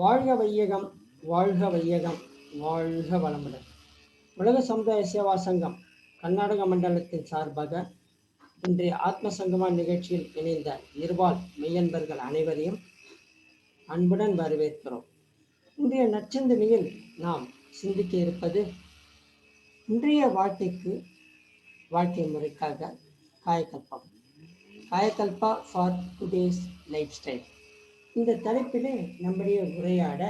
வாழ்க வையகம் வாழ்க வையகம் வாழ்க வளமுடன். உலக சமுதாய சேவா சங்கம் கர்நாடக மண்டலத்தின் சார்பாக இன்றைய ஆத்ம சங்கமா நிகழ்ச்சியில் இணைந்த இருபால் மெய்யன்பர்கள் அனைவரையும் அன்புடன் வரவேற்கிறோம். இன்றைய நற்சிந்தனையில் நாம் சிந்திக்க இருப்பது இன்றைய வாழ்க்கைக்கு வாழ்க்கை முறைக்காக காயக்கல்பம். Kayakalpa for today's lifestyle இந்த தலைப்பிலே நம்முடைய உரையாட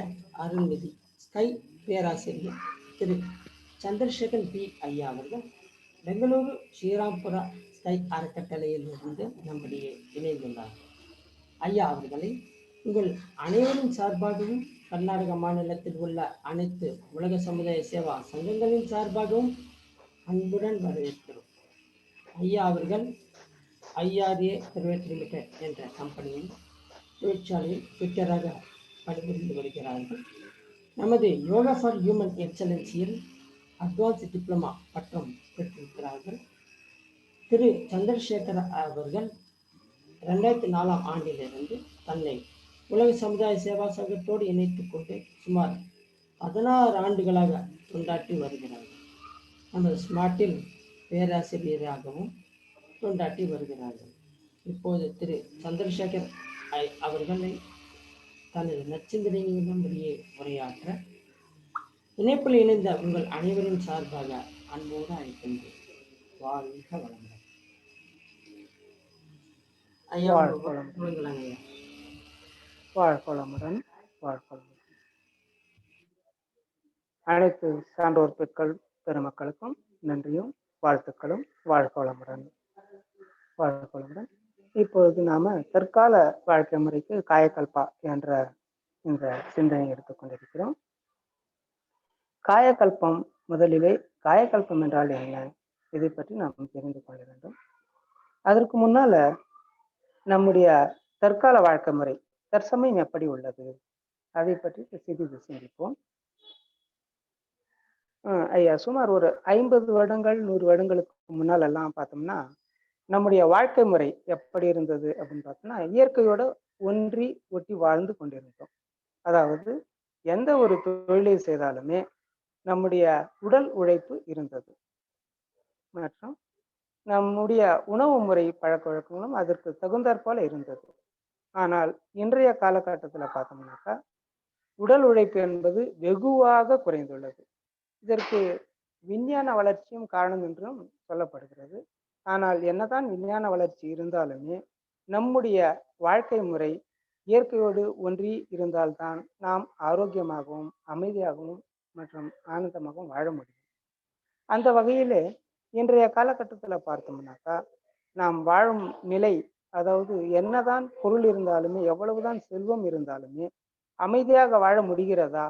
அருள்நிதி ஸ்கை பேராசிரியர் திரு சந்திரசேகர் பி. ஐயா அவர்கள் பெங்களூரு ஸ்ரீராம்புரா ஸ்கை அறக்கட்டளையில் இருந்து நம்முடைய இணைந்துள்ளார். ஐயா அவர்களை உங்கள் அனைவரின் சார்பாகவும் கர்நாடக மாநிலத்தில் உள்ள அனைத்து உலக சமுதாய சேவா சங்கங்களின் சார்பாகவும் அன்புடன் வரவேற்கிறோம். ஐயா அவர்கள் ஐஆர்ஏ பிரைவேட் லிமிடெட் என்ற கம்பெனியில் தொழிற்சாலையில் ட்விட்டராக பணிபுரிந்து வருகிறார்கள். நமது யோகா ஃபார் ஹியூமன் எக்ஸலன்சியில் அட்வான்ஸ் டிப்ளமா பட்டம் பெற்றிருக்கிறார்கள். திரு சந்திரசேகர் அவர்கள் ரெண்டாயிரத்தி நாலாம் ஆண்டிலிருந்து தன்னை உலக சமுதாய சேவா சங்கத்தோடு இணைத்துக் கொண்டு சுமார் பதினாறு ஆண்டுகளாக தொண்டாற்றி வருகிறார்கள் நமது ஸ்மார்ட்டில் பேராசிரியராகவும் தொண்டாற்றி வருகிறார்கள் இப்போது திரு சந்திரசேகர் அவர்களை தனது நச்சிந்தனையின் நம்முடைய உரையாற்ற இணைப்பில் இணைந்த உங்கள் அனைவரின் சார்பாக அன்போடு அழைக்கின்றேன். வாழ்க வளமுடன். ஐயா வாழ்க வளமுடன். உங்களாங்க ஐயா. வாழ்கோளமுடன் வாழ்கோளமுடன் அனைத்து சான்றோர் பெண்கள் பெருமக்களுக்கும் நன்றியும் வாழ்த்துக்களும். வாழ்கோளமுடன் வாழ்கோளமுடன் இப்பொழுது நாம தற்கால வாழ்க்கை முறைக்கு காயக்கல்பா என்ற இந்த சிந்தனை எடுத்துக்கொண்டிருக்கிறோம் காயக்கல்பம் முதலிலே காயக்கல்பம் என்றால் என்ன? இதை பற்றி நாம் தெரிந்து கொள்ள வேண்டும். அதற்கு முன்னால நம்முடைய தற்கால வாழ்க்கை முறை தற்சமயம் எப்படி உள்ளது? அதை பற்றி சிறிது சிந்திப்போம். ஐயா சுமார் ஒரு ஐம்பது வருடங்கள் நூறு வருடங்களுக்கு முன்னால் எல்லாம் பார்த்தோம்னா நம்முடைய வாழ்க்கை முறை எப்படி இருந்தது அப்படின்னு பார்த்தோம்னா இயற்கையோட ஒன்றி ஒட்டி வாழ்ந்து கொண்டிருந்தோம். அதாவது எந்த ஒரு தொழிலை செய்தாலுமே நம்முடைய உடல் உழைப்பு இருந்தது. மற்றும் நம்முடைய உணவு முறை பழக்க வழக்கங்களும் அதற்கு தகுந்தாற் போல இருந்தது. ஆனால் இன்றைய காலகட்டத்தில் பார்த்தோம்னாக்கா உடல் உழைப்பு என்பது வெகுவாக குறைந்துள்ளது. இதற்கு விஞ்ஞான வளர்ச்சியும் காரணம் என்றும் சொல்லப்படுகிறது. ஆனால் என்னதான் விஞ்ஞான வளர்ச்சி இருந்தாலுமே நம்முடைய வாழ்க்கை முறை இயற்கையோடு ஒன்றி இருந்தால்தான் நாம் ஆரோக்கியமாகவும் அமைதியாகவும் மற்றும் ஆனந்தமாகவும் வாழ முடியும். அந்த வகையிலே இன்றைய காலகட்டத்தில் பார்த்தோம்னாக்கா நாம் வாழும் நிலை அதாவது என்னதான் பொருள் இருந்தாலுமே எவ்வளவுதான் செல்வம் இருந்தாலுமே அமைதியாக வாழ முடிகிறதா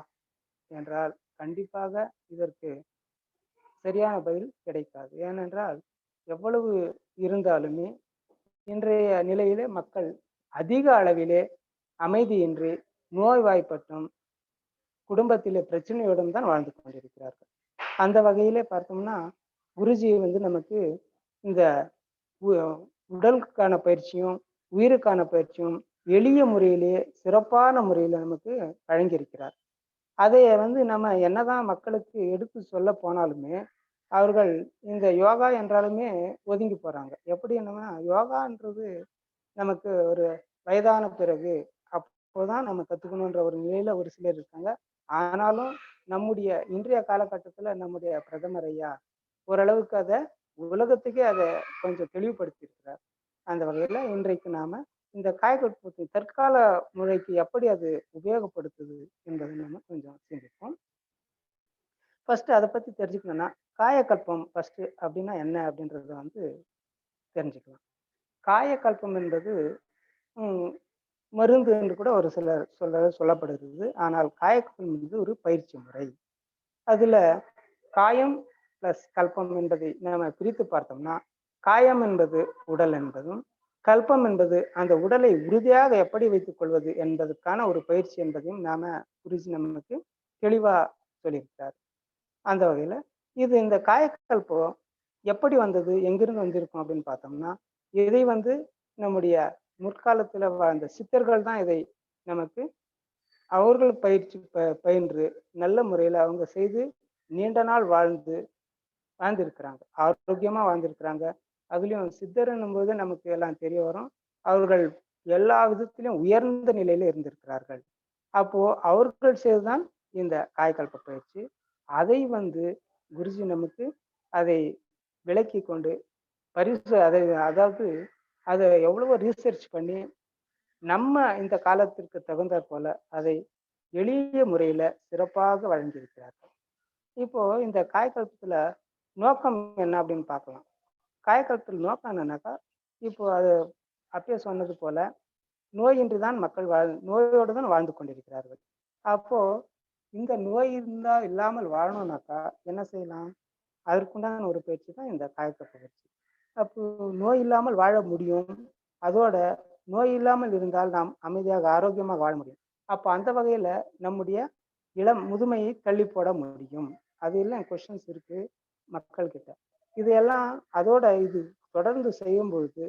என்றால் கண்டிப்பாக இதற்கு சரியான பதில் கிடைக்காது. ஏனென்றால் எவ்வளவு இருந்தாலுமே இன்றைய நிலையிலே மக்கள் அதிக அளவிலே அமைதியின்றி நோய்வாய்ப்பட்டும் குடும்பத்திலே பிரச்சனையோடும் தான் வாழ்ந்து கொண்டிருக்கிறார்கள். அந்த வகையிலே பார்த்தோம்னா குருஜி வந்து நமக்கு இந்த உ- உடலுக்கான பயிற்சியும் உயிருக்கான பயிற்சியும் எளிய முறையிலேயே சிறப்பான முறையில் நமக்கு வழங்கியிருக்கிறார். அதை வந்து நம்ம என்னதான் மக்களுக்கு எடுத்து சொல்ல போனாலுமே அவர்கள் இந்த யோகா என்றாலுமே ஒதுங்கி போறாங்க. எப்படி என்னன்னா யோகான்றது நமக்கு ஒரு வயதான பிறகு அப்போதான் நம்ம கத்துக்கணுன்ற ஒரு நிலையில ஒரு சிலர் இருக்காங்க. ஆனாலும் நம்முடைய இன்றைய காலகட்டத்துல நம்முடைய பிரதமர் ஐயா ஓரளவுக்கு அதை உலகத்துக்கே அதை கொஞ்சம் தெளிவுபடுத்திருக்கிறார் அந்த வகையில இன்றைக்கு நாம இந்த காயக்கல்பத்தை தற்கால முறைக்கு எப்படி அது உபயோகப்படுத்துது என்பதை நம்ம கொஞ்சம் சிந்திப்போம். ஃபர்ஸ்ட் அதை பத்தி தெரிஞ்சுக்கணும்னா காயக்கல்பம் ஃபஸ்ட்டு அப்படின்னா என்ன அப்படின்றத வந்து தெரிஞ்சுக்கலாம். காயக்கல்பம் என்பது மருந்து என்று கூட ஒரு சிலர் சொல்ல சொல்லப்படுகிறது. ஆனால் காயக்கல்பம் என்பது ஒரு பயிற்சி முறை. அதில் காயம் பிளஸ் கல்பம் என்பதை நம்ம பிரித்து பார்த்தோம்னா காயம் என்பது உடல் என்பதும் கல்பம் என்பது அந்த உடலை உறுதியாக எப்படி வைத்துக் கொள்வது என்பதற்கான ஒரு பயிற்சி என்பதையும் நாம குருஜி நமக்கு தெளிவாக சொல்லியிருக்கிறார். அந்த வகையில் இது இந்த காயக்கல்பம் எப்படி வந்தது? எங்கிருந்து வந்திருக்கும் அப்படின்னு பார்த்தோம்னா இதை வந்து நம்முடைய முற்காலத்தில் வாழ்ந்த சித்தர்கள் தான் இதை நமக்கு அவர்கள் பயிற்சி ப பயின்று நல்ல முறையில் அவங்க செய்து நீண்ட நாள் வாழ்ந்து வாழ்ந்திருக்கிறாங்க. ஆரோக்கியமாக வாழ்ந்திருக்கிறாங்க. அதுலேயும் சித்தர்னும் போது நமக்கு எல்லாம் தெரிய வரும். அவர்கள் எல்லா விதத்திலும் உயர்ந்த நிலையில இருந்திருக்கிறார்கள். அப்போ அவர்கள் செய்துதான் இந்த காயக்கல்ப பயிற்சி. அதை வந்து குருஜி நமக்கு அதை விளக்கி கொண்டு பரிசு அதை அதாவது அதை எவ்வளவோ ரீசர்ச் பண்ணி நம்ம இந்த காலத்திற்கு தகுந்த போல அதை எளிய முறையில சிறப்பாக வழங்கியிருக்கிறார்கள். இப்போ இந்த காயக்கல்பத்துல நோக்கம் என்ன அப்படின்னு பார்க்கலாம். காயக்கல்பத்தில் நோக்கம் என்னன்னாக்கா இப்போ அது அப்பயே சொன்னது போல நோயின்றி தான் மக்கள் வாழ் நோயோடு தான் வாழ்ந்து கொண்டிருக்கிறார்கள். அப்போ இந்த நோய் இருந்தா இல்லாமல் வாழணும்னாக்கா என்ன செய்யலாம்? அதற்குண்டான ஒரு பயிற்சி தான் இந்த காயத்த பயிற்சி. அப்போ நோய் இல்லாமல் வாழ முடியும். அதோட நோய் இல்லாமல் இருந்தால் நாம் அமைதியாக ஆரோக்கியமாக வாழ முடியும். அப்போ அந்த வகையில நம்முடைய இளம் முதுமையை தள்ளி போட முடியும். அது எல்லாம் கொஷின்ஸ் இருக்கு மக்கள் கிட்ட இதையெல்லாம் அதோட இது தொடர்ந்து செய்யும் பொழுது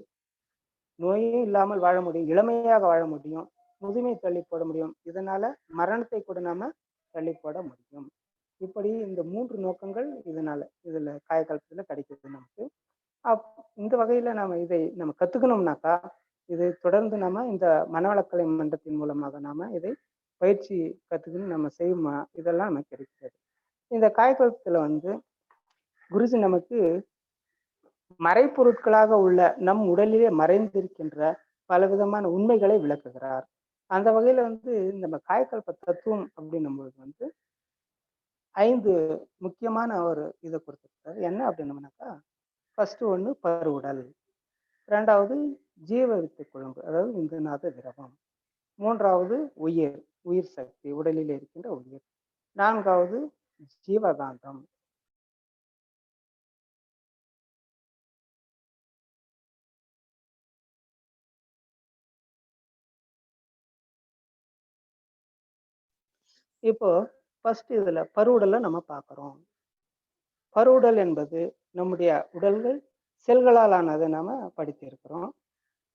நோயே இல்லாமல் வாழ முடியும். இளமையாக வாழ முடியும். முதுமையை தள்ளி போட முடியும். இதனால மரணத்தை கூட நாம தள்ளி போட முடியும். இப்படி இந்த மூன்று நோக்கங்கள் இதனால இதுல காயக்கல்பத்துல கிடைக்குது நமக்கு. அப் இந்த வகையில நாம இதை நம்ம கத்துக்கணும்னாக்கா இது தொடர்ந்து நம்ம இந்த மனவளக்கலை மன்றத்தின் மூலமாக நாம இதை பயிற்சி கத்துக்கணும் நம்ம செய்யுமா இதெல்லாம் நமக்கு கிடைக்கிறது. இந்த காயக்கல்பத்துல வந்து குருஜி நமக்கு மறைப்பொருட்களாக உள்ள நம் உடலிலே மறைந்திருக்கின்ற பலவிதமான உண்மைகளை விளக்குகிறார். அந்த வகையில் வந்து நம்ம காயக்கல்ப தத்துவம் அப்படின்னும்பொழுது வந்து ஐந்து முக்கியமான ஒரு இதை கொடுத்துருக்காரு. என்ன அப்படின்னம்னாக்கா ஃபர்ஸ்ட் ஒன்று பருவுடல் ரெண்டாவது ஜீவ வித்து குழம்பு அதாவது இந்துநாத திரவம் மூன்றாவது உயிர் உயிர் சக்தி உடலில் இருக்கின்ற உயிர் நான்காவது ஜீவகாந்தம் இப்போ ஃபர்ஸ்ட் இதில் பருவுடலை நம்ம பார்க்குறோம். பருவுடல் என்பது நம்முடைய உடல்கள் செல்களால் ஆனதை நாம் படித்திருக்கிறோம்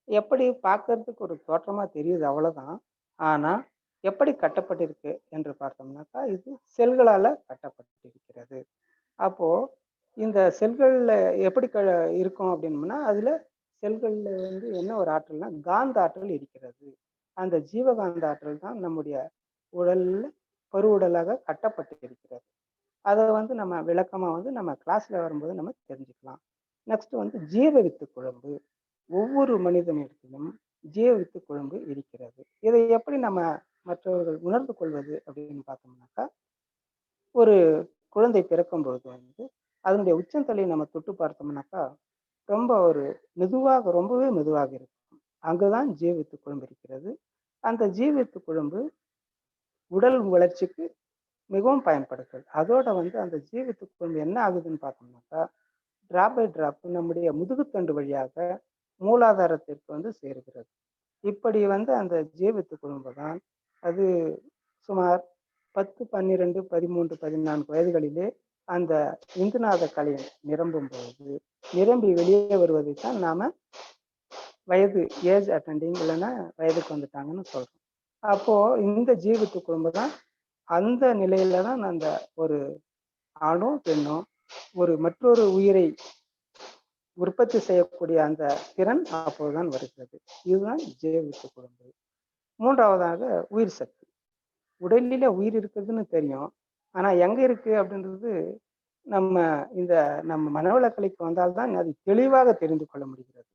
எப்படி பார்க்கறதுக்கு ஒரு தோற்றமாக தெரியுது அவ்வளோதான் ஆனால் எப்படி கட்டப்பட்டிருக்கு என்று பார்த்தோம்னாக்கா இது செல்களால் கட்டப்பட்டிருக்கிறது. அப்போது இந்த செல்களில் எப்படி க இருக்கும் அப்படின்னம்னா அதில் செல்களில் வந்து என்ன ஒரு ஆற்றல்னா காந்த ஆற்றல் இருக்கிறது. அந்த ஜீவகாந்த ஆற்றல் தான் நம்முடைய உடலில் பெருவுடலாக கட்டப்பட்டு இருக்கிறது அதை வந்து நம்ம விளக்கமாக வந்து நம்ம கிளாஸில் வரும்போது நம்ம தெரிஞ்சுக்கலாம். நெக்ஸ்ட் வந்து ஜீவ வித்து குழம்பு. ஒவ்வொரு மனிதனிடத்திலும் ஜீவ வித்து குழம்பு இருக்கிறது. இதை எப்படி நம்ம மற்றவர்கள் உணர்ந்து கொள்வது அப்படின்னு பார்த்தோம்னாக்கா ஒரு குழந்தை பிறக்கும் பொழுது வந்து அதனுடைய உச்சந்தலையை நம்ம தொட்டு பார்த்தோம்னாக்கா ரொம்ப ஒரு மெதுவாக ரொம்பவே மெதுவாக இருக்கும். அங்குதான் ஜீவித்து குழம்பு இருக்கிறது. அந்த ஜீவித்து குழம்பு உடல் வளர்ச்சிக்கு மிகவும் பயன்படுகிறது. அதோட வந்து அந்த ஜீவித்து என்ன ஆகுதுன்னு பார்த்தோம்னாக்கா டிராப் பை டிராப் நம்முடைய முதுகுத்தண்டு வழியாக மூலாதாரத்திற்கு வந்து சேருகிறது. இப்படி வந்து அந்த ஜீவித்து குடும்பம் தான் அது சுமார் பத்து பன்னிரெண்டு பதிமூன்று பதினான்கு வயதுகளிலே அந்த இந்துநாத கலை நிரம்பும் பொழுது நிரம்பி வெளியே வருவதை தான் நாம வயது ஏஜ் அட்டெண்டிங் இல்லைன்னா வயதுக்கு வந்துட்டாங்கன்னு சொல்றோம். அப்போ இந்த ஜீவித்து குடும்பம் தான் அந்த நிலையில தான் அந்த ஒரு ஆணும் பெண்ணும் ஒரு மற்றொரு உயிரை உற்பத்தி செய்யக்கூடிய அந்த திறன் அப்போதுதான் வருகிறது. இதுதான் ஜீவித்து குழம்பு மூன்றாவதாக உயிர் சக்தி உடலில உயிர் இருக்குதுன்னு தெரியும். ஆனா எங்க இருக்கு அப்படின்றது நம்ம இந்த நம்ம மனவளக்கலைக்கு வந்தால்தான் அது தெளிவாக தெரிந்து கொள்ள முடிகிறது.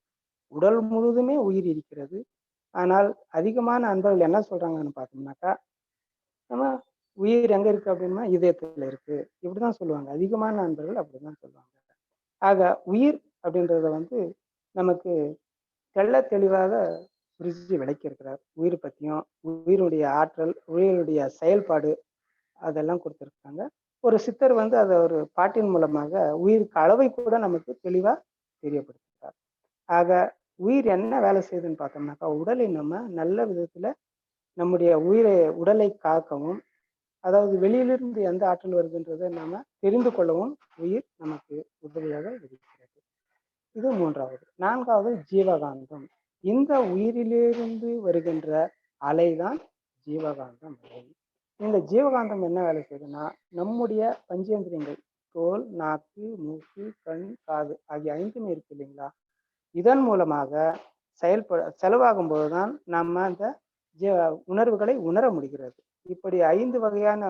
உடல் முழுதுமே உயிர் இருக்கிறது. ஆனால் அதிகமான அன்பர்கள் என்ன சொல்றாங்கன்னு பார்த்தோம்னாக்கா நம்ம உயிர் எங்க இருக்கு அப்படின்னா இதயத்துல இருக்கு. இப்படிதான் சொல்லுவாங்க. அதிகமான அன்பர்கள் அப்படிதான் சொல்லுவாங்க. ஆக உயிர் அப்படின்றத வந்து நமக்கு தெள்ள தெளிவாக குருஜி விளக்கி இருக்கிறார் உயிர் பத்தியும் உயிருடைய ஆற்றல் உயிருடைய செயல்பாடு அதெல்லாம் கொடுத்துருக்காங்க. ஒரு சித்தர் வந்து அதை ஒரு பாட்டின் மூலமாக உயிருக்கு அளவை கூட நமக்கு தெளிவா தெரியப்படுத்துகிறார். ஆக உயிர் என்ன வேலை செய்யுதுன்னு பார்த்தோம்னாக்கா உடலை நம்ம நல்ல விதத்துல நம்முடைய உயிரை உடலை காக்கவும் அதாவது வெளியிலிருந்து எந்த ஆற்றல் வருதுன்றதை நாம தெரிந்து கொள்ளவும் உயிர் நமக்கு உதவியாக இருக்கிறது. இது மூன்றாவது. நான்காவது ஜீவகாந்தம். இந்த உயிரிலிருந்து வருகின்ற அலைதான் ஜீவகாந்தம். அலை இந்த ஜீவகாந்தம் என்ன வேலை செய்யுதுன்னா நம்முடைய பஞ்சேந்திரியங்கள் தோல் நாக்கு மூக்கு கண் காது ஆகிய ஐந்துமே இருக்கு இல்லைங்களா? இதன் மூலமாக செயல்பட செலவாகும் போதுதான் நம்ம அந்த உணர்வுகளை உணர முடிகிறது. இப்படி ஐந்து வகையான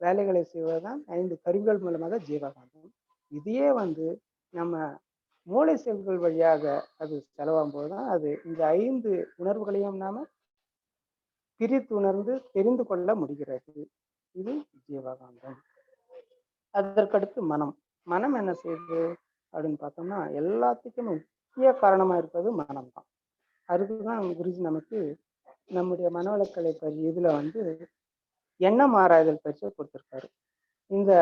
வேலைகளை செய்வதுதான் ஐந்து கருவிகள் மூலமாக ஜீவகாந்தம். இதையே வந்து நம்ம மூளை செல்கள் வழியாக அது செலவாகும் போதுதான் அது இந்த ஐந்து உணர்வுகளையும் நாம பிரித்து உணர்ந்து தெரிந்து கொள்ள முடிகிறது. இது ஜீவகாந்தம். அதற்கடுத்து மனம். மனம் என்ன செய்யுது அப்படின்னு பார்த்தோம்னா எல்லாத்துக்கும் முக்கிய காரணமாக இருப்பது மனம் தான் அதுக்குதான் குருஜி நமக்கு நம்முடைய மனவளக்கலை பற்றி இதுல வந்து எண்ணம் ஆராய்தல் பற்றி கொடுத்திருக்காரு. இந்த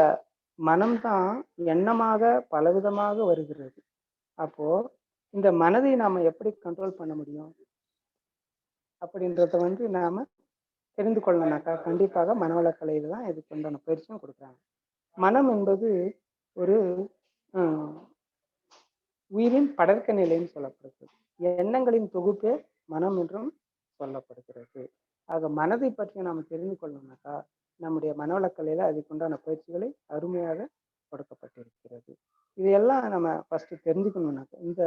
மனம்தான் எண்ணமாக பலவிதமாக வருகிறது. அப்போ இந்த மனதை நாம எப்படி கண்ட்ரோல் பண்ண முடியும்? அப்படின்றத வந்து நாம தெரிந்து கொள்ளணும்னாக்கா கண்டிப்பாக மனவளக்கலையில தான் இதுக்கு உண்டான பயிற்சியும் கொடுக்குறாங்க. மனம் என்பது ஒரு உயிரின் படர்க்க நிலைன்னு சொல்லப்படுகிறது எண்ணங்களின் தொகுப்பே மனம் என்றும் சொல்லப்படுகிறது. ஆக மனதை பற்றி நாம் தெரிந்து கொள்ளணும்னாக்கா நம்முடைய மனவளக்கலையில அதுக்குண்டான பயிற்சிகளை அருமையாக கொடுக்கப்பட்டிருக்கிறது. இதையெல்லாம் நம்ம ஃபர்ஸ்ட் தெரிஞ்சுக்கணும்னாக்கா இந்த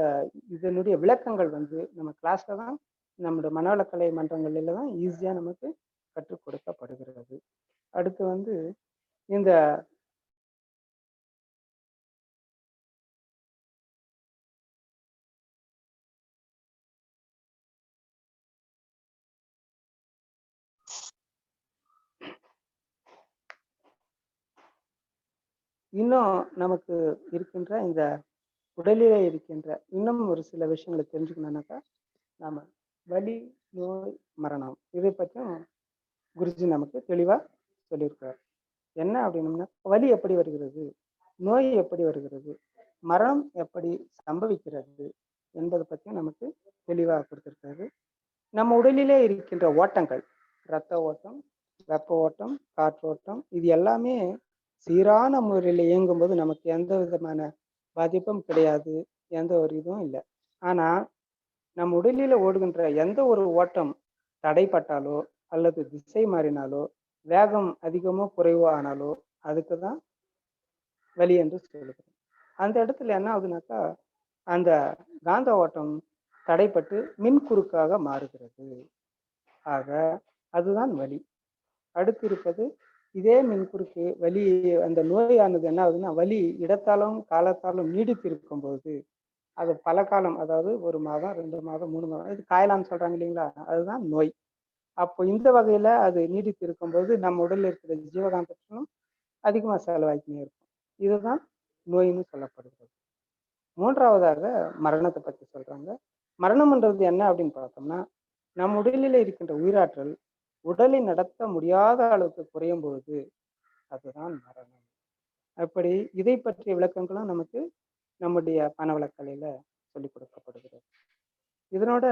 இதனுடைய விளக்கங்கள் வந்து நம்ம கிளாஸ்ல தான் நம்முடைய மனவளக்கலை மன்றங்களில தான் ஈஸியா நமக்கு கற்றுக் கொடுக்கப்படுகிறது. அடுத்து வந்து இந்த இன்னும் நமக்கு இருக்கின்ற இந்த உடலிலே இருக்கின்ற இன்னும் ஒரு சில விஷயங்களை தெரிஞ்சுக்கணும்னாக்கா நாம வலி நோய் மரணம் இதை பற்றியும் குருஜி நமக்கு தெளிவா சொல்லியிருக்கார் என்ன அப்படின்னம்னா வலி எப்படி வருகிறது நோய் எப்படி வருகிறது மரணம் எப்படி சம்பவிக்கிறது என்பதை பற்றியும் நமக்கு தெளிவாக கொடுத்திருக்காரு. நம்ம உடலிலே இருக்கின்ற ஓட்டங்கள் இரத்த ஓட்டம் வெப்ப ஓட்டம் காற்றோட்டம் இது எல்லாமே சீரான முறையில் இயங்கும்போது நமக்கு எந்த விதமான பாதிப்பும் கிடையாது. எந்த ஒரு இதுவும் இல்லை. ஆனால் நம் உடலில் ஓடுகின்ற எந்த ஒரு ஓட்டம் தடைப்பட்டாலோ அல்லது திசை மாறினாலோ வேகம் அதிகமோ குறைவோ ஆனாலோ அதுக்கு தான் வலி என்று சொல்லுகிறோம். அந்த இடத்துல என்ன ஆகுதுனாக்கா அந்த காந்த ஓட்டம் தடைப்பட்டு மின் குறுக்காக மாறுகிறது. ஆக அதுதான் வலி. அடுத்து இருப்பது இதே மின்குறுக்கு வலி அந்த நோயானது என்ன ஆகுதுன்னா வலி இடத்தாலும் காலத்தாலும் நீடித்து இருக்கும்போது அது பல காலம் அதாவது ஒரு மாதம் ரெண்டு மாதம் மூணு மாதம் இது காயலான்னு சொல்றாங்க இல்லைங்களா? அதுதான் நோய். அப்போ இந்த வகையில அது நீடித்து இருக்கும்போது நம்ம உடல்ல இருக்கிற ஜீவகாந்தத்திலும் அதிகமாக செலவாக்கினே இருக்கும். இதுதான் நோயின்னு சொல்லப்படுகிறது. மூன்றாவதாக மரணத்தை பற்றி சொல்றாங்க. மரணம்ன்றது என்ன அப்படின்னு பார்த்தோம்னா நம் உடலில் இருக்கின்ற உயிராற்றல் உடலை நடத்த முடியாத அளவுக்கு குறையும் பொழுது அதுதான் மரணம். அப்படி இதை பற்றிய விளக்கங்களும் நமக்கு நம்முடைய பணவளக்கலையில சொல்லிக் கொடுக்கப்படுகிறது. இதனோட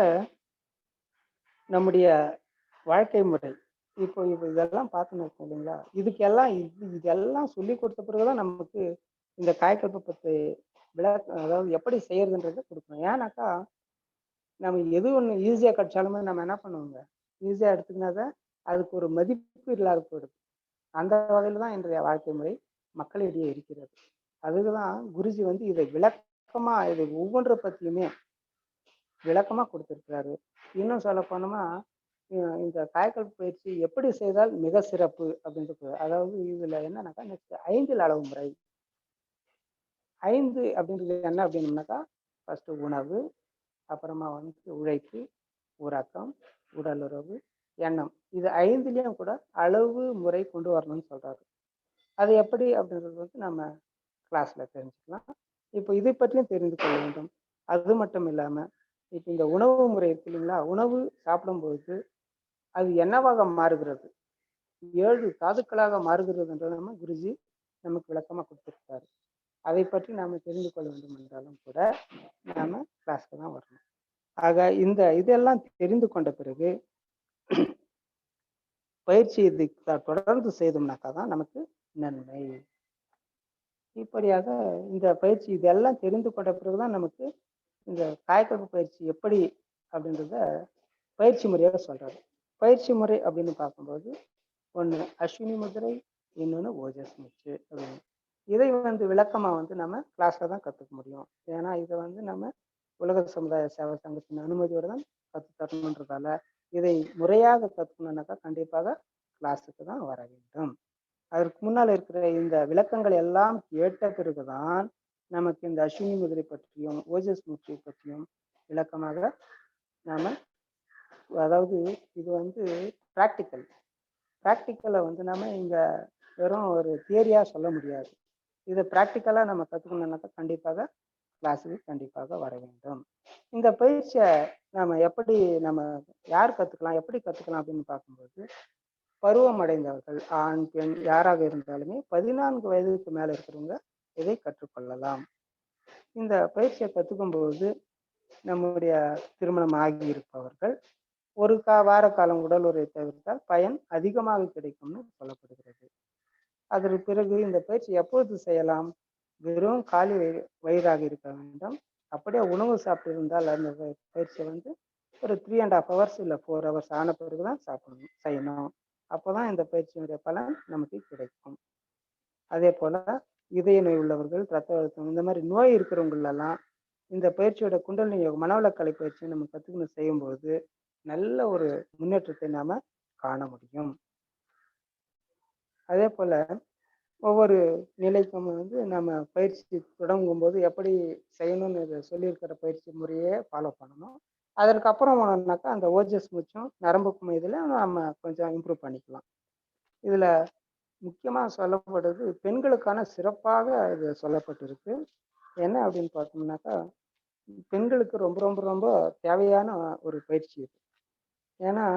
நம்முடைய வாழ்க்கை முறை இப்போ இப்போ இதெல்லாம் பார்த்துன்னு இருக்கோம் இல்லைங்களா? இதுக்கெல்லாம் இது இதெல்லாம் சொல்லி கொடுத்த பிறகுதான் நமக்கு இந்த காய்கல்ப பற்றி விளக்க அதாவது எப்படி செய்யறதுன்றத கொடுக்கணும். ஏன்னாக்கா நம்ம எது ஒன்று ஈஸியாக கிடைச்சாலுமே நம்ம என்ன பண்ணுவோங்க? ஈஸியாக எடுத்துக்கினாதான் அதுக்கு ஒரு மதிப்பு இல்லாத போயிடுது அந்த வகையில் தான் இன்றைய வாழ்க்கை முறை மக்களிடையே இருக்கிறது. அதுக்கு தான் குருஜி வந்து இதை விளக்கமா இதை ஒவ்வொன்றை பற்றியுமே விளக்கமா கொடுத்துருக்கிறாரு. இன்னும் சொல்ல போனோமா இந்த காய்கல் பயிற்சி எப்படி செய்தால் மிக சிறப்பு அப்படின்றது. அதாவது இதுல என்னன்னாக்கா நெக்ஸ்ட் ஐந்தில் அளவு முறை. ஐந்து அப்படின்றது என்ன அப்படின்னம்னாக்கா ஃபர்ஸ்ட் உணவு அப்புறமா வந்து உழைப்பு உறக்கம் உடலுறவு எண்ணம். இது ஐந்துலேயும் கூட அளவு முறை கொண்டு வரணும்னு சொல்கிறாரு அது எப்படி அப்படின்றது வந்து நம்ம கிளாஸில் தெரிஞ்சுக்கலாம். இப்போ இதை பற்றியும் தெரிந்து கொள்ள வேண்டும். அது மட்டும் இல்லாமல் இப்போ இந்த உணவு முறை இருக்கு இல்லைங்களா? உணவு சாப்பிடும்போது அது என்னவாக மாறுகிறது? ஏழு தாதுக்களாக மாறுகிறதுன்ற நம்ம குருஜி நமக்கு விளக்கமாக கொடுத்துருக்காரு. அதை பற்றி நாம் தெரிந்து கொள்ள வேண்டும் என்றாலும் கூட நாம் கிளாஸ்க்கு தான் வரணும். ஆக இந்த இதெல்லாம் தெரிந்து கொண்ட பிறகு பயிற்சி இது தொடர்ந்து செய்தோம்னாக்கா தான் நமக்கு நன்மை. இப்படியாக இந்த பயிற்சி இதெல்லாம் தெரிந்து கொண்ட பிறகுதான் நமக்கு இந்த காயக்கப்பு பயிற்சி எப்படி அப்படின்றத பயிற்சி முறையாக சொல்றாரு. பயிற்சி முறை அப்படின்னு பார்க்கும்போது ஒன்று அஸ்வினி முதிரை இன்னொன்று ஓஜஸ் மூச்சு அப்படின்னு. இதை வந்து விளக்கமாக வந்து நம்ம கிளாஸில் தான் கற்றுக்க முடியும். ஏன்னா இதை வந்து நம்ம உலக சமுதாய சேவை சங்கத்தின் அனுமதியோடு தான் கற்று தரணுன்றதால இதை முறையாக கற்றுக்கணுன்னாக்கா கண்டிப்பாக கிளாஸுக்கு தான் வர வேண்டும். அதற்கு முன்னால் இருக்கிற இந்த விளக்கங்கள் எல்லாம் கேட்ட பிறகுதான் நமக்கு இந்த அஸ்வினி முதிரை பற்றியும் ஓஜஸ் மூச்சை பற்றியும் விளக்கமாக நாம் அதாவது இது வந்து ப்ராக்டிக்கல் ப்ராக்டிக்கலை வந்து நம்ம இங்கே வெறும் ஒரு தியரியாக சொல்ல முடியாது. இதை ப்ராக்டிக்கலாக நம்ம கற்றுக்கணுன்னாக்கா கண்டிப்பாக கிளாஸுக்கு கண்டிப்பாக வர வேண்டும். இந்த பயிற்சியை நம்ம எப்படி நம்ம யார் கற்றுக்கலாம் எப்படி கற்றுக்கலாம் அப்படின்னு பார்க்கும்போது பருவம் அடைந்தவர்கள் ஆண் பெண் யாராக இருந்தாலுமே பதினான்கு வயதுக்கு மேலே இருக்கிறவங்க இதை கற்றுக்கொள்ளலாம். இந்த பயிற்சியை கற்றுக்கும் போது நம்முடைய திருமணம் ஆகி இருப்பவர்கள் ஒரு கா வார காலம் உடல் உரை தவிர்த்தால் பயன் அதிகமாக கிடைக்கும்னு சொல்லப்படுகிறது. அதற்கு பிறகு இந்த பயிற்சி எப்பொழுது செய்யலாம்? வெறும் காலி வயிறு வயிறாக இருக்க வேண்டும். அப்படியே உணவு சாப்பிட்டு இருந்தால் அந்த பயிற்சியை வந்து ஒரு த்ரீ அண்ட் ஹாஃப் ஹவர்ஸ் இல்லை ஃபோர் ஹவர்ஸ் ஆன பிறகு தான் சாப்பிடணும் செய்யணும். அப்போ தான் இந்த பயிற்சியினுடைய பலன் நமக்கு கிடைக்கும். அதே போல் இதய நோய் உள்ளவர்கள் ரத்த அழுத்தம் இந்த மாதிரி நோய் இருக்கிறவங்களெல்லாம் இந்த பயிற்சியோட குண்டலினி யோகம் மனவளக்கலை பயிற்சியை நம்ம கற்றுக்கணும் செய்யும்போது நல்ல ஒரு முன்னேற்றத்தை நாம் காண முடியும். அதே போல் ஒவ்வொரு நிலைக்கும் வந்து நம்ம பயிற்சி தொடங்கும் போது எப்படி செய்யணும்னு இதை சொல்லியிருக்கிற பயிற்சி முறையே ஃபாலோ பண்ணணும். அதற்கப்புறம் போனோம்னாக்கா அந்த ஓஜஸ் மூச்சும் நரம்பு இதில் நம்ம கொஞ்சம் இம்ப்ரூவ் பண்ணிக்கலாம். இதில் முக்கியமாக சொல்லப்படுறது பெண்களுக்கான சிறப்பாக இது சொல்லப்பட்டிருக்கு. என்ன அப்படின்னு பார்த்தோம்னாக்கா பெண்களுக்கு ரொம்ப ரொம்ப ரொம்ப தேவையான ஒரு பயிற்சி இது. ஏன்னா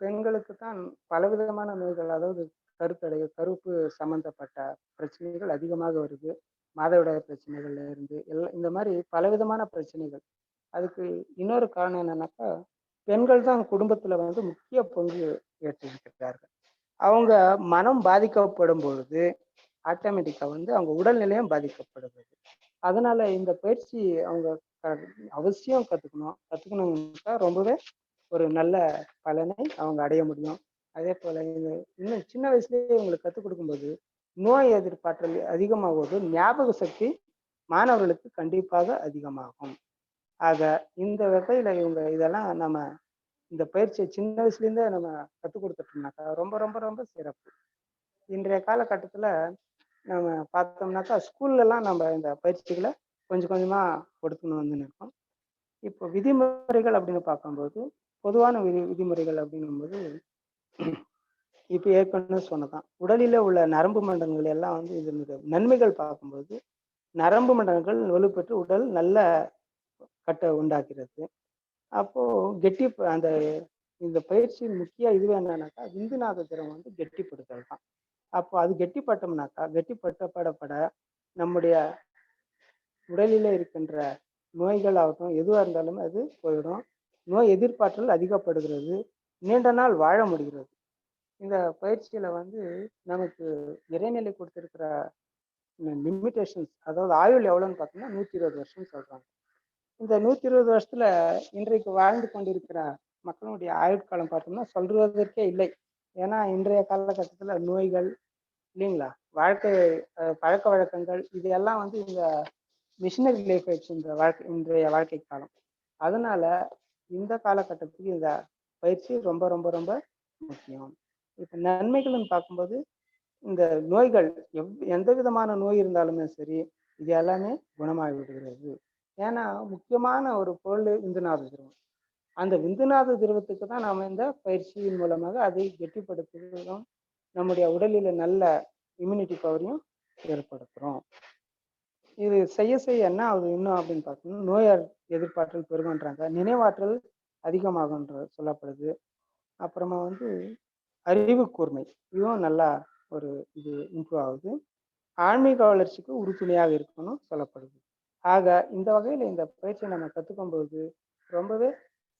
பெண்களுக்கு தான் பலவிதமான நோய்கள் அதாவது கருத்தடை கருப்பு சம்பந்தப்பட்ட பிரச்சனைகள் அதிகமாக வருது. மாதவிடாய் பிரச்சனைகள்ல இருந்து எல்லாம் இந்த மாதிரி பலவிதமான பிரச்சனைகள். அதுக்கு இன்னொரு காரணம் என்னன்னாக்கா பெண்கள் தான் குடும்பத்துல வந்து முக்கிய பங்கு ஏற்றிருக்கிறார்கள். அவங்க மனம் பாதிக்கப்படும் பொழுது ஆட்டோமேட்டிக்கா வந்து அவங்க உடல்நிலையும் பாதிக்கப்படுகிறது. அதனால இந்த பயிற்சி அவங்க அவசியம் கத்துக்கணும். கத்துக்கணும்னாக்கா ரொம்பவே ஒரு நல்ல பலனை அவங்க அடைய முடியும். அதே போல இது இன்னும் சின்ன வயசுலேயே இவங்களுக்கு கற்றுக் கொடுக்கும்போது நோய் எதிர்ப்பாற்றல் அதிகமாகுவது ஞாபக சக்தி மாணவர்களுக்கு கண்டிப்பாக அதிகமாகும். ஆக இந்த வகையில் இவங்க இதெல்லாம் நம்ம இந்த பயிற்சியை சின்ன வயசுலேருந்தே நம்ம கற்றுக் கொடுத்துட்டோம்னாக்கா ரொம்ப ரொம்ப ரொம்ப சிறப்பு. இன்றைய காலகட்டத்தில் நம்ம பார்த்தோம்னாக்கா ஸ்கூல்லலாம் நம்ம இந்த பயிற்சிகளை கொஞ்சம் கொஞ்சமாக கொடுத்துன்னு வந்து இருக்கோம் இப்போ விதிமுறைகள் அப்படின்னு பார்க்கும்போது பொதுவான விதி விதிமுறைகள் அப்படிங்கும்போது இப்போ ஏற்கனவே சொன்னதான் உடலில் உள்ள நரம்பு மண்டலங்கள் எல்லாம் வந்து இது நன்மைகள் பார்க்கும்போது நரம்பு மண்டலங்கள் வலுப்பெற்று உடல் நல்ல கட்டை உண்டாக்குறது. அப்போ கெட்டி ப- அந்த இந்த பயிற்சியின் முக்கிய இதுவே என்னன்னாக்கா விந்துநாத திறம் வந்து கெட்டிப்படுத்தல் தான் அப்போ அது கெட்டிப்பட்டோம்னாக்கா கெட்டிப்பட்டப்படப்பட நம்முடைய உடலில் இருக்கின்ற நோய்கள் ஆகட்டும் எதுவாக இருந்தாலுமே அது போயிடும். நோய் எதிர்ப்பாற்றல் அதிகப்படுகிறது. நீண்ட நாள் வாழ முடிகிறது. இந்த பயிற்சியில வந்து நமக்கு இறைநிலை கொடுத்திருக்கிற லிமிட்டேஷன்ஸ் அதாவது ஆயுள் எவ்வளோன்னு பார்த்தோம்னா நூற்றி இருபது வருஷம்னு சொல்கிறாங்க இந்த நூற்றி இருபது வருஷத்துல இன்றைக்கு வாழ்ந்து கொண்டிருக்கிற மக்களுடைய ஆயுட்காலம் பார்த்தோம்னா சொல்வதற்கே இல்லை. ஏன்னா இன்றைய காலகட்டத்தில் நோய்கள் இல்லைங்களா? வாழ்க்கை பழக்க வழக்கங்கள் இது எல்லாம் வந்து இந்த மிஷினரி லைஃப் ஆயிடுச்சு இந்த வாழ்க்கை இன்றைய வாழ்க்கை காலம். அதனால இந்த காலகட்டத்துக்கு இந்த பயிற்சி ரொம்ப ரொம்ப ரொம்ப முக்கியம். இப்போ நன்மைகள்னு பார்க்கும்போது இந்த நோய்கள் எவ் எந்த விதமான நோய் இருந்தாலுமே சரி இது எல்லாமே குணமாகி விடுகிறது. ஏன்னா முக்கியமான ஒரு பொருள் விந்துநாத திரவம். அந்த விந்துநாத திரவத்துக்கு தான் நாம் இந்த பயிற்சியின் மூலமாக அதை கெட்டிப்படுத்துகிறோம் நம்முடைய உடலில் நல்ல இம்யூனிட்டி பவரையும் ஏற்படுத்துகிறோம் இது செய்ய செய்ய என்ன ஆகுது இன்னும் அப்படின்னு பார்த்தோம்னா நோய் எதிர்ப்பாற்றல் பெருகுன்றாங்க நினைவாற்றல் அதிகமாகுன்ற சொல்லப்படுது. அப்புறமா வந்து அறிவு கூர்மை இதுவும் நல்லா ஒரு இது இம்ப்ரூவ் ஆகுது. ஆன்மீக வளர்ச்சிக்கு உறுதுணையாக இருக்கணும் சொல்லப்படுது. ஆக இந்த வகையில் இந்த பயிற்சியை நம்ம கற்றுக்கும் போது ரொம்பவே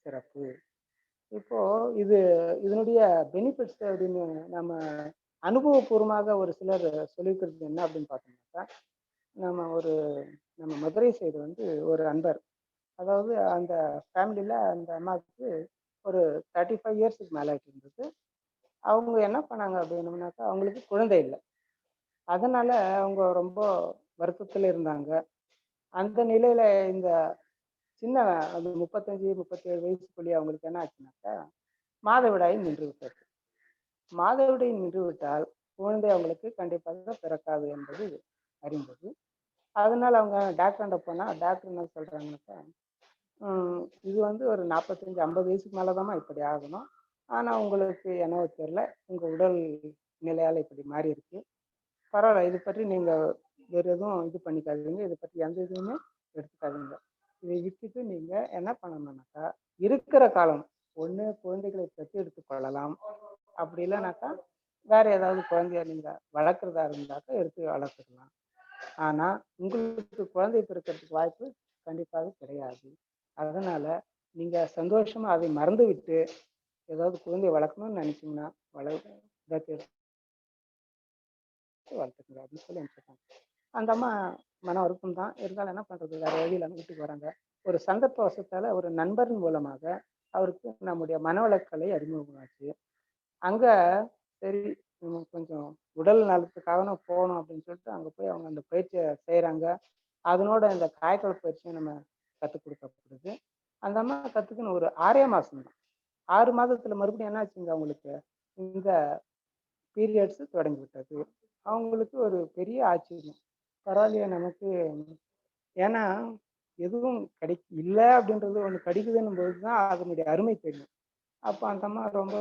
சிறப்பு. இப்போ இது இதனுடைய பெனிஃபிட்ஸ் அப்படின்னு நம்ம அனுபவபூர்வமாக ஒரு சிலர் சொல்லியிருக்கிறது என்ன அப்படின்னு பார்த்தோம்னாக்கா நம்ம ஒரு நம்ம மதுரை சைடு வந்து ஒரு அன்பர் அதாவது அந்த ஃபேமிலியில் அந்த அம்மாவுக்கு ஒரு தேர்ட்டி ஃபைவ் இயர்ஸுக்கு மேலே இருந்தது அவங்க என்ன பண்ணாங்க அப்படின்னம்னாக்கா அவங்களுக்கு குழந்தை இல்லை. அதனால் அவங்க ரொம்ப வருத்தத்தில் இருந்தாங்க. அந்த நிலையில் இந்த சின்ன அது முப்பத்தஞ்சு முப்பத்தேழு வயசுக்குள்ளேயே அவங்களுக்கு என்ன ஆச்சுனாக்கா மாதவிடாய் நின்று விட்டது. மாதவிடாய் நின்று விட்டால் குழந்தை அவங்களுக்கு கண்டிப்பாக பிறக்காது என்பது அறிந்தது. அதனால அவங்க டாக்டர்கிட்ட போனால் டாக்டர் என்ன சொல்கிறாங்கன்னாக்கா இது வந்து ஒரு நாற்பத்தஞ்சு ஐம்பது வயசுக்கு மேலே இப்படி ஆகணும். ஆனால் உங்களுக்கு என்னவோ தெரில உங்கள் உடல் நிலையால் இப்படி மாறி இருக்கு பரவாயில்ல இது பற்றி நீங்கள் வேறு எதுவும் இது பண்ணிக்காதீங்க. இதை பற்றி எந்த இதுவுமே எடுத்துக்காதீங்க. இதை விட்டுட்டு நீங்கள் என்ன பண்ணணும்னாக்கா இருக்கிற காலம் ஒன்று குழந்தைகளை பெற்று எடுத்துக்கொள்ளலாம் அப்படி இல்லைனாக்கா வேற ஏதாவது குழந்தைய நீங்கள் வளர்க்குறதா இருந்தாக்கா எடுத்து வளர்த்துக்கலாம். ஆனால் உங்களுக்கு குழந்தை பிறக்கிறதுக்கு வாய்ப்பு கண்டிப்பாக கிடையாது. அதனால நீங்கள் சந்தோஷமாக அதை மறந்து விட்டு ஏதாவது குழந்தைய வளர்க்கணும்னு நினைச்சீங்கன்னா வள வளர்த்துக்கங்க அப்படின்னு சொல்லி அனுப்பிச்சிருக்காங்க. அந்த அம்மா மன வருத்தம் தான். இருந்தாலும் என்ன பண்றது? வேற வழியில வீட்டுக்கு வராங்க. ஒரு சந்தர்ப்ப வசத்தால ஒரு நண்பரின் மூலமாக அவருக்கு நம்முடைய மனவளக்கலை அறிமுகமாச்சு. அங்க சரி கொஞ்சம் உடல் நலத்துக்காக போகணும் அப்படின்னு சொல்லிட்டு அங்க போய் அவங்க அந்த பயிற்சியை செய்யறாங்க அதனோட இந்த காய்கல் பயிற்சியை நம்ம கற்றுக் கொடுக்கப்படுது. அந்த அம்மா கற்றுக்கின ஒரு ஆறே மாதம் தான். ஆறு மாதத்துல மறுபடியும் என்ன ஆச்சுங்க அவங்களுக்கு? இந்த பீரியட்ஸ் தொடங்கி விட்டது. அவங்களுக்கு ஒரு பெரிய ஆச்சரியம். பரவாயில்லையே நமக்கு. ஏன்னா எதுவும் கிடை இல்லை அப்படின்றது ஒன்று கிடைக்குதுன்னும் போது தான் அதனுடைய அருமை தெரியும். அப்போ அந்த அம்மா ரொம்ப